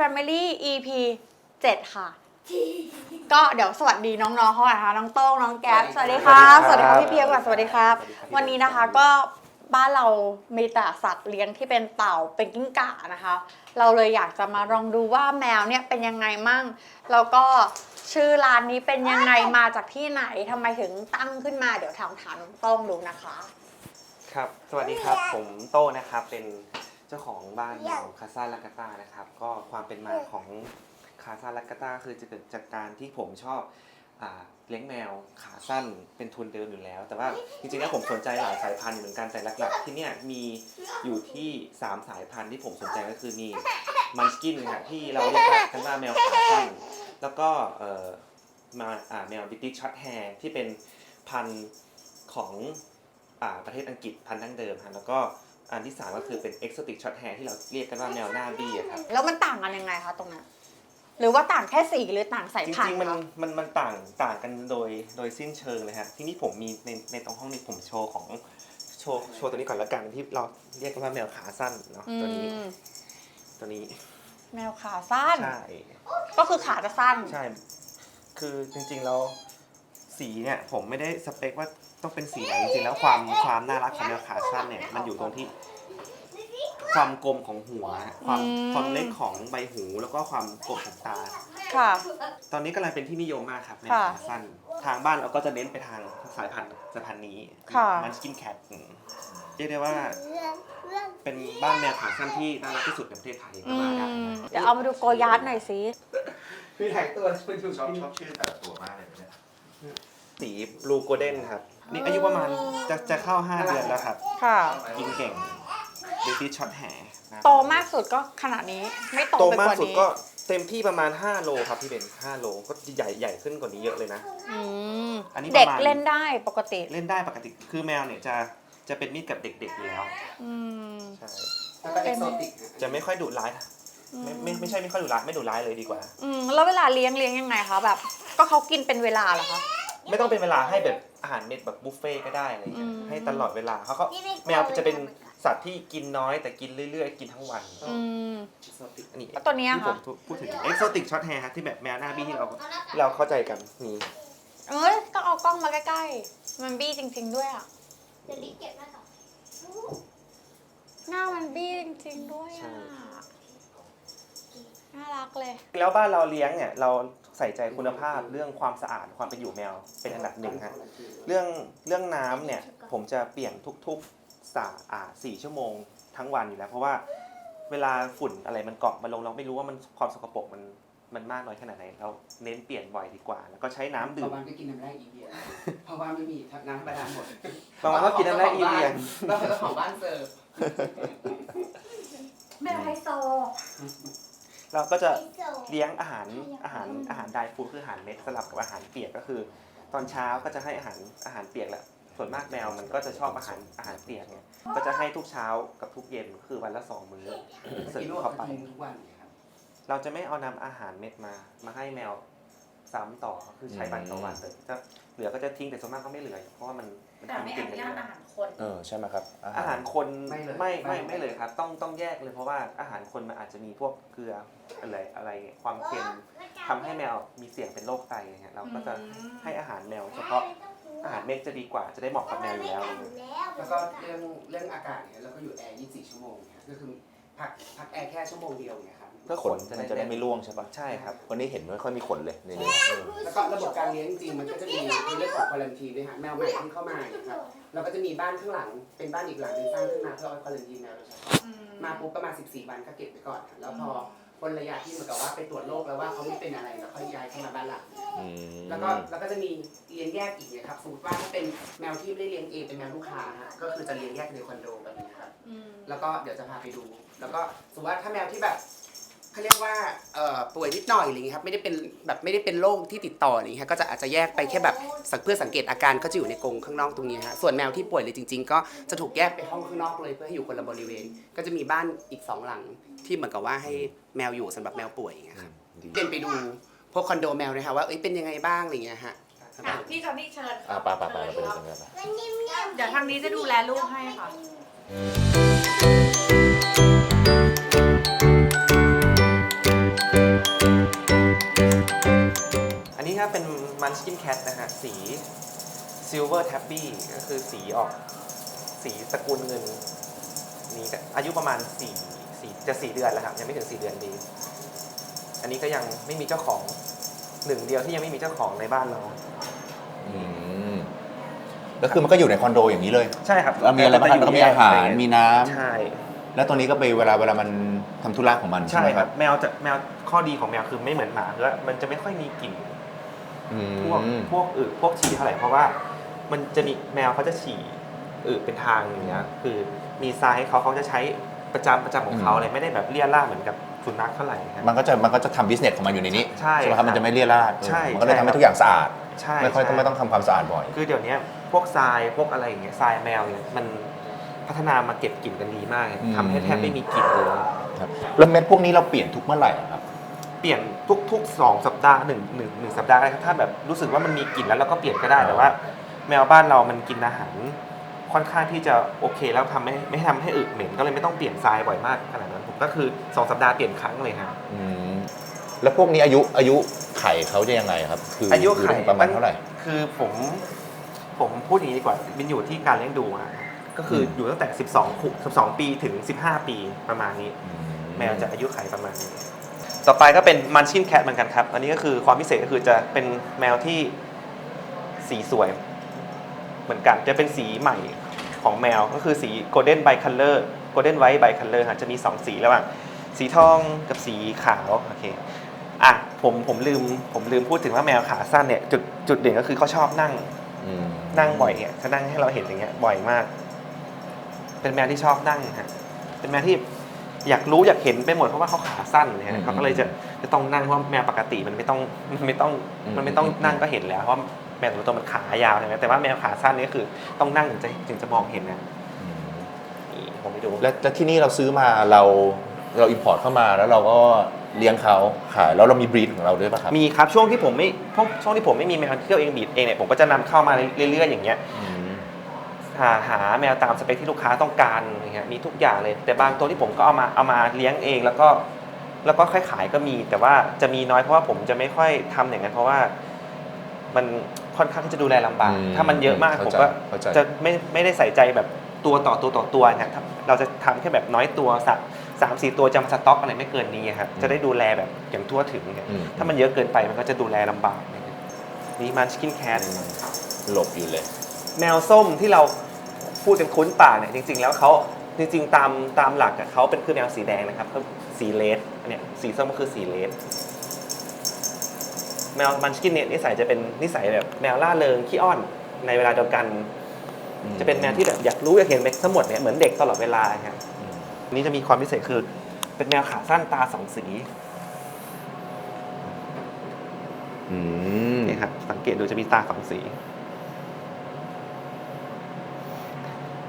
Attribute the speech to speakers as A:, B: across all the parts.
A: Family EP 7 ค่ะ ก็เดี๋ยวสวัสดีน้องๆเขาก่อนนะคะน้องโต้งน้องแก๊ปสวัสดีครับสวัสดีครับพี่เพียกก่อนสวัสดีครับ วันนี้นะคะก็บ้านเรามีแต่สัตว์เลี้ยงที่เป็นเต่าเป็นกิ้งก่านะคะ เราเลยอยากจะมาลองดูว่าแมวเนี่ยเป็นยังไงมั่ง แล้วก็ชื่อร้านนี้เป็นยังไงมาจากที่ไหนทำไมถึงตั้งขึ้นมาเดี๋ยวถามถามน้องโต้งดูนะคะ
B: ครับ สวัสดีครับ ผมโต้นะครับ เป็นเจ้าของบ้านแมวคาซาลากาตานะครับก็ความเป็นมาของคาซาลากาตาคือจะเกิดจากการที่ผมชอบอ่าเลี้ยงแมวขาสั้นเป็นทุนเดิมอยู่แล้ว แต่ว่าจริงๆแล้วผมสนใจหลายสายพันธุ์เหมือนกันแต่หลักๆที่เนี่ยมีอยู่ที่ 3 สายพันธุ์ที่ผมสนใจก็คือมีมันสกินนะครับที่เราเรียกกันว่าแมวขาสั้นแล้วก็เอ่อมาอ่าแมวบิติชช็อตแฮร์ที่เป็นพันธุ์ของอ่าประเทศอังกฤษพันธุ์ดั้งเดิมฮะแล้วก็ อันที่สามก็คือเป็น exotic short hair ที่เราเรียกกันว่าแมวหน้าบี้อะครับ
A: แล้วมันต่างกันยังไงคะตรงนั้น หรือว่าต่างแค่สีหรือต่างสาย
B: จ
A: พัน
B: ริง
A: ธุ์
B: ๆมัน
A: คะ
B: มันมันต่างต่างกันโดยโดยสิ้นเชิงเลยฮะที่นี่ผมมีในในตรงห้องนี้ผมโชว์ของโชว์โชว์ตัวนี้ก่อนละกันที่เราเรียกกันว่าแมวขาสั้นเนาะ
A: อื
B: ตัวนี้
A: ม
B: ตัวนี้
A: แมวขาสั้น
B: ใช่
A: ก็คือขาจะสั้น
B: ใช่ คือจริงๆแล้วสีเนี่ยผมไม่ได้สเปคว่า ต้องเป็นสีไหนจริงๆแล้วความความน่ารักของแมวขาสั้นเนี่ยมันอยู่ตรงที่ความกลมของหัว ความ
A: อืม
B: ความเล็กของใบหูแล้วก็ความกลมของตา
A: ค่ะ
B: ตอนนี้กำลังเป็นที่นิยมมากครับแมว
A: ค่ะ
B: ขาสั้น ทางบ้านเราก็จะเน้นไปทางสายพันธุ์สายพันธุ์นี้
A: ค่ะ
B: มันสกินแคทเรียกได้ว่าเป็นบ้านแมวขาสั้นที่น่ารักที่สุดในประเทศไทยก็
A: อื
B: ว่าได้
A: ม
B: นะ
A: เดี๋ยวเอามาดูโกยาร์ดหน่อยสิ
C: มีหลายตัวคุณดู
D: ชอบชอบชื่อแต่ละตัวมากเลยเนี่ย
B: สีบลูโกลเด้นครับ นี่อายุประมาณจะจะเข้า 5 เดือนแล้วครับ
A: ค่ะ
B: กินเก่งบิวตี้ช็อตแฮร์
A: โตมากสุดก็ขนาดนี้ไม่โต
B: โต
A: ไป
B: มาก
A: กว่า
B: สุด
A: นี้
B: ก็เต็มที่ประมาณ 5 โลครับพี่เบน5โลก็ใหญ่ใหญ่ขึ้นกว่านี้เยอะเลยนะ
A: อืม
B: อันนี้
A: เด็ก
B: ประมาณ
A: เล่นได้ปกติ
B: เล่นได้ปกติคือแมวเนี่ยจะจะเป็นมิตรกับเด็กๆอยู่แล้ว
A: อืม
B: ใช่
C: แล้วก็เอ็กโซติก
B: จะไม่ค่อยดุร้ายไม่ไม่ไม่ใช่ไม่ค่อยดุร้ายไม่ดุร้ายเลยดีกว่า
A: อืมแล้วเวลาเลี้ยงเลี้ยงยังไงคะแบบ ก็เขากินเป็นเวลาเหรอคะ
B: ไม่ต้องเป็นเวลาให้แบบอาหารเม็ดแบบบุฟเฟ่ต์ก็ได้อะไรเงี้ย
A: อืม
B: ให้ตลอดเวลาเขาก็แมวจะเป็นสัตว์ที่กินน้อยแต่กินเรื่อยๆ กินทั้งวัน
A: อืม
B: อันนี้
A: แล้วตัวเนี้ย
B: ที่ผ
A: คะ
B: มพูดถึงเอ็กโซติกช็อตแฮร์ที่แบบแมวหน้าบี้ที่เราเราเข้าใจกันนี่
A: เอ้ยต้องเอากล้องมาใกล้ๆ มันบี้จริง ๆ ด้วยอะ
E: เดี๋ยวดิเก็บหน้าก่อน
A: หน้ามันบี้จริง ๆ ด้วยอะ น่ารักเลย
B: แล้วบ้านเราเลี้ยงเนี่ยเรา ใส่ใจคุณภาพเรื่องความสะอาดความเป็นอยู่แมวเป็นอันดับหนึ่งฮะเรื่องเรื่องน้ำเนี่ยผมจะเปลี่ยนทุกๆสาอ่าสี่ชั่วโมงทั้งวันอยู่แล้ว เพราะว่าเวลาฝุ่นอะไรมันเกาะมาลงเราไม่รู้ว่ามันความสกปรกมันมันมากน้อยขนาดไหนเราเน้นเปลี่ยนบ่อยดีกว่า แล้วก็ใช้น้ำดื่
C: ชามวบ้านก็กินน้ำแร่อีเบียเพราะว่าไม่มีน้ำธรรมดาหมด
B: บางวันก็กินน้ำแร่อีเวียน
C: เราเป็นเจ้าของบ้านเสิร์ฟ
E: แมวไฮโซ
B: เราก็จะ
E: ไฮโซ
B: เลี้ยงอาหารอาหารอาหารไดฟูดคืออาหารเม็ดสลับกับอาหารเปียกก็คือ ตอนเช้าก็จะให้อาหารอาหารเปียกแหละส่วนมากแมวมันก็จะชอบอาหารอาหารเปียกเนี่ยก็จะให้ทุกเช้ากับทุกเย็นคือวันละสองมื้อเสิร์
C: กิน
B: ฟ
C: ลูก
B: เข้าไป
C: กินทุกวันเนี่ยครับ
B: เราจะไม่เอานำอาหารเม็ดมามาให้แมว ซ้ำต่อคือใช้วันต่อวันแต่จะเหลือก็จะทิ้งแต่ส่วนมากก็ไม่เหลือ เพราะว่ามันมัน
F: แต่ไม่
B: กิ
F: อนนุ
B: กัน
F: ญาต
B: เย
F: อา
B: อะ
F: หารคน
D: เออใช่ไหมครับ
B: อาหารคนไม่ไม่ ไม่เลยครับ ต้องต้องแยกเลยเพราะว่าอาหารคนมันอาจจะมีพวกเกลืออะไรอะไรความเค็มทำให้แมวมีเสี่ยงเป็นโรคไตอะไรเงี้ยเราก็จะให้อาหารแมวเฉพาะอาหารเม็ดจะดีกว่าจะได้เหมาะกับแมวอยู่แล้วอะไรเงี้ย
C: แล้วก็เรื่องเรื่องอากาศเนี่ยเราก็อยู่แอร์ 24 ชั่วโมงเนี่ยก็คือพักพักแอร์แค่ชั่วโมงเดียวเนี่ยครับ
B: เพื่อ
D: ข
B: ข
D: น
B: นจะ
D: มัน
B: ได้
D: จะได้ไม่ร่วงใช่ปะ
B: ใช่ครับ
D: วันนี้เห็นไม่ค่อยมีขนเลยนี่นี่เออ
C: แล้วก็ระบบการเลี้ยงจริงๆมันก็จะมีในเรื่องของควอลันทีด้วยฮะแมวใหม่ที่เข้ามาเนี่ยครับเราก็จะมีบ้านข้างหลังเป็นบ้านอีกหลังหนึงสร้างขึ้นมาเพื่อเอาควอลันทีแมวโดยเฉพาะมาปุ๊บประมาณ 14 วันก็เก็บไปก่อนครับแล้วพอพ้นระยะที่เหมือนกับว่าไปตรวจโรคแล้วว่าเขาไม่เป็นอะไรแล้วค่อยย้ายเข้ามาบ้านหลัง
D: อืม
C: แล้วก็แล้วก็จะมีเลี้ยงแยกอีกเนี่ยครับสมมติว่าถ้าเป็นแมวที่ไม่ได้เลี้ยงเองเป็นแมวลูกค้าฮะก็คือจะเลี้ยงแยกในคอนโดแบบนี้ครับ แล้วก็เดี๋ยวจะพาไปดู แล้วก็สมมติว่าถ้าแมวที่แบบ เขาเรียกว่าเอ่อป่วยนิดหน่อยอะไรอย่างเงี้ยครับไม่ได้เป็นแบบไม่ได้เป็นโรคที่ติดต่ออะไรอย่างเงี้ยก็จะอาจจะแยกไปแค่แบบสักเพื่อสังเกตอาการก็จะอยู่ในกรงข้างนอกตรงนี้ฮะส่วนแมวที่ป่วยเลยจริง ๆ ก็จะถูกแยกไปห้องข้างนอกเลยเพื่อให้อยู่คนละบริเวณ ก็จะมีบ้านอีกสองหลังที่เหมือนกับว่าให้แมวอยู่สำหรับแมวป่วยอย่างเงี้ยครับ
D: ดี
C: เดินไปดูพวกคอนโดแมวนะคะว่าเอ้ยเป็นยังไงบ้างอะไรอย่างเงี้ยฮะ
F: อะพี่จอนนี่เชิญ
D: อะไปไปไปเราไปดูกันกัน
F: เดี๋ยวทางนี้จะดูแลลูกให้ค่ะ
B: Munchkin Cat นะฮะสี Silver Tabby ก็คือสีออก สีตระกูลเงินนี่ก็อายุประมาณ4 4จะ4เดือนแล้วครับ ยังไม่ถึง4เดือนดี อันนี้ก็ยังไม่มีเจ้าของหนึ่งเดียวที่ยังไม่มีเจ้าของในบ้านเรา
D: อืมแล้วคือมันก็อยู่ในคอนโดอย่างนี้เลย
B: ใช่ครับ
D: แล้วมีอะไรบ้างครับแล้วก็มีอาหารมีน้ำ
B: ใช่
D: แล้วตัวนี้ก็ไปเวลาเวลามันทำธุระของมันใช่
B: ใช่
D: ไหม
B: ค
D: ค
B: รั
D: รั
B: บ บ แมวจะแมวข้อดีของแมวคือไม่เหมือนหมาคือว่ามันจะไม่ค่อยมีกลิ่น
D: อื
B: พวก
D: ม
B: พวกอึพวกฉี่เท่าไหร่เพราะว่า มันจะมีแมวเขาจะฉี่อึเป็นทางอย่างเงี้ยคือมีทรายให้เขาเขาจะใช้ประจำประจำของเขาเลยไม่ได้แบบเลี่ยล่าดเหมือนกับสุนัขเท่าไหร่ครับ
D: มันก็จะมันก็จะทำบิสเนสของมันอยู่ในนี้
B: ใช่
D: ไหมครับมันจะไม่เลี่ยราด
B: ใช่
D: มันก็เลย
B: ใช่
D: ทำให้ทุกอย่างสะอาด
B: ใช่
D: ไม่ค่อยต้อง
B: ใช่
D: ไม่ต้องทำความสะอาดบ่อย
B: คือเดี๋ยวนี้พวกทรายพวกอะไรอย่างเงี้ยทรายแมวเนี่ยมันพัฒนามาเก็บกลิ่นกันดีมาก
D: อืม
B: ทำให้แทบไม่มีกลิ่นเลย
D: ครับแล้วเม็ดพวกนี้เราเปลี่ยนทุกเมื่อไหร่อะครับ
B: เปลี่ยนทุกทุกสองสัปดาห์หนึ่งหนึ่งหนึ่งสัปดาห์ก็ได้ครับถ้าแบบรู้สึกว่ามันมีกลิ่นแล้วเราก็เปลี่ยนก็ได้แต่ว่า แมวบ้านเรามันกินอาหารค่อนข้างที่จะโอเคแล้วทำไม่ไม่ทำให้อึเหม็นก็เลยไม่ต้องเปลี่ยนทรายบ่อยมากขนาดนั้นผมก็คือสองสัปดาห์เปลี่ยนครั้งเลยครับ
D: อืมแล้วพวกนี้อายุอายุไข่เขาจะยังไงครับ คือ
B: อายุ
D: อยู่
B: ไข่
D: ได้ประมาณเท่าไหร่
B: คือผมผมพูดอย่างนี้ดีกว่ามันอยู่ที่การเลี้ยงดูอะก็คืออ
D: ม
B: อยู่ตั้งแต่ 12ขุ12 ปีถึง 15 ปีประมาณนี้
D: อื
B: แมวจะอายุไขประมาณนี้ ต่อไปก็เป็นมันชินแคทเหมือนกันครับ อันนี้ก็คือความพิเศษก็คือจะเป็นแมวที่สีสวย เหมือนกันจะเป็นสีใหม่ของแมวก็คือสี Golden b i Color Golden White b i Color ฮะจะมี 2 สีระหว่างสีทองกับสีขาวโอเคอะผมผมลืมผมลืมพูดถึงว่าแมวขาสั้นเนี่ยจุดจุดเด่นก็คือเขาชอบนั่ง
D: อืม
B: นั่งบ่อยเนี่ยจะนั่งให้เราเห็นอย่างเงี้ยบ่อยมาก เป็นแมวที่ชอบนั่งฮะเป็นแมวที่ อยากรู้อยากเห็นไปหมดเพราะว่าเขาขาสั้นเนี่ย
D: อืม
B: เขาก็เลยจะจะต้องนั่งเพราะแมวปกติมันไม่ต้องมันไม่ต้อง
D: อืม
B: มันไม่ต้อง
D: อืม
B: นั่งก็เห็นแล้วเพราะแมวแต่ละตัวมันขายาวใช่ไหมแต่ว่าแมวขาสั้นนี่คือต้องนั่งถึงจะถึงจะมองเห็นนะ
D: อืม
B: นี่ผมไปดู
D: แล้วแล้วที่นี่เราซื้อมาเราเราอิมพอร์ตเข้ามาแล้วเราก็เลี้ยงเขาขายแล้วเรามีบรีดของเราด้วยป่ะครับ
B: มีครับช่วงที่ผมไม่ช่วงช่วงที่ผมไม่มีแมวเที่ยวเองบีดเองเนี่ยผมก็จะนำเข้ามาเรื่อยๆอย่างเงี้ย
D: อืม
B: หาหาแมวตามสเปคที่ลูกค้าต้องการอย่างเงี้ยมีทุกอย่างเลย แต่บางตัวที่ผมก็เอามาเอามาเลี้ยงเองแล้วก็แล้วก็ค่อยขายก็มี แต่ว่าจะมีน้อยเพราะว่าผมจะไม่ค่อยทำอย่างนั้น เพราะว่ามันค่อนข้างที่จะดูแลลำบาก
D: อืม
B: ถ้ามันเยอะมาก
D: เข้า
B: ผม
D: ใจ
B: ก็
D: เข้าใจ
B: จะไม่ไม่ได้ใส่ใจแบบตัวต่อตัวต่อตัวนะถ้าเราจะทำแค่แบบน้อยตัวสักสามสี่ตัวจำสต็อกอะไรไม่เกินนี้ครับจะได้ดูแลแบบอย่างทั่วถึงเนี่ย
D: อืม
B: ถ้ามันเยอะเกินไปมันก็จะดูแลลำบากนะครับนี่มันสกินแคท
D: หลบอยู่เลย
B: แมวส้มที่เราพูดกันคุ้นปากเนี่ยจริง ๆ แล้วเขาจริง ๆ ตามตามหลักอะเขาเป็นคือแมวสีแดงนะครับเขาสีเลดอันเนี่ยสีส้มก็คือสีเลดแมวมันสกินเนี่ยนิสัยจะเป็นนิสัยแบบแมวล่าเริงขี้อ้อนในเวลาเดียวกัน
D: อืม
B: จะเป็นแมวที่แบบอยากรู้อยากเห็นไปทั้งหมดเนี่ยเหมือนเด็กตลอดเวลาครับ
D: อืม
B: อันนี้จะมีความพิเศษคือ เป็นแมวขาสั้นตาสองสี
D: อืม
B: นี่ครับสังเกตดูจะมีตาสองสี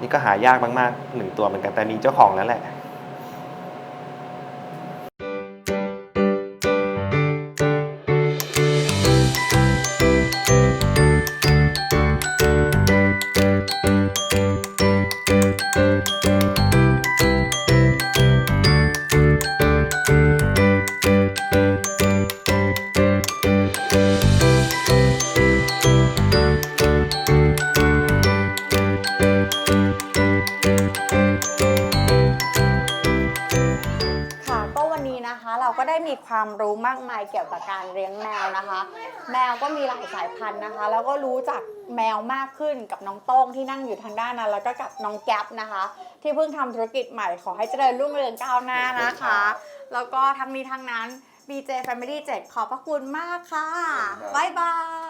B: นี่ก็หายากมากๆหนึ่งตัวเหมือนกันแต่มีเจ้าของแล้วแหละ
A: มีความรู้มากมายเกี่ยวกับการเลี้ยงแมวนะคะ แมวก็มีหลายสายพันธุ์นะคะ แล้วก็รู้จักแมวมากขึ้นกับน้องโต้งที่นั่งอยู่ทางด้านนั้น แล้วก็กับน้องแก๊ปนะคะ ที่เพิ่งทำธุรกิจใหม่ขอให้เจริญรุ่งเรืองก้าวหน้านะคะ แล้วก็ทั้งนี้ทั้งนั้น BJ Family 7ขอบพระคุณมากค่ะบ๊ายบาย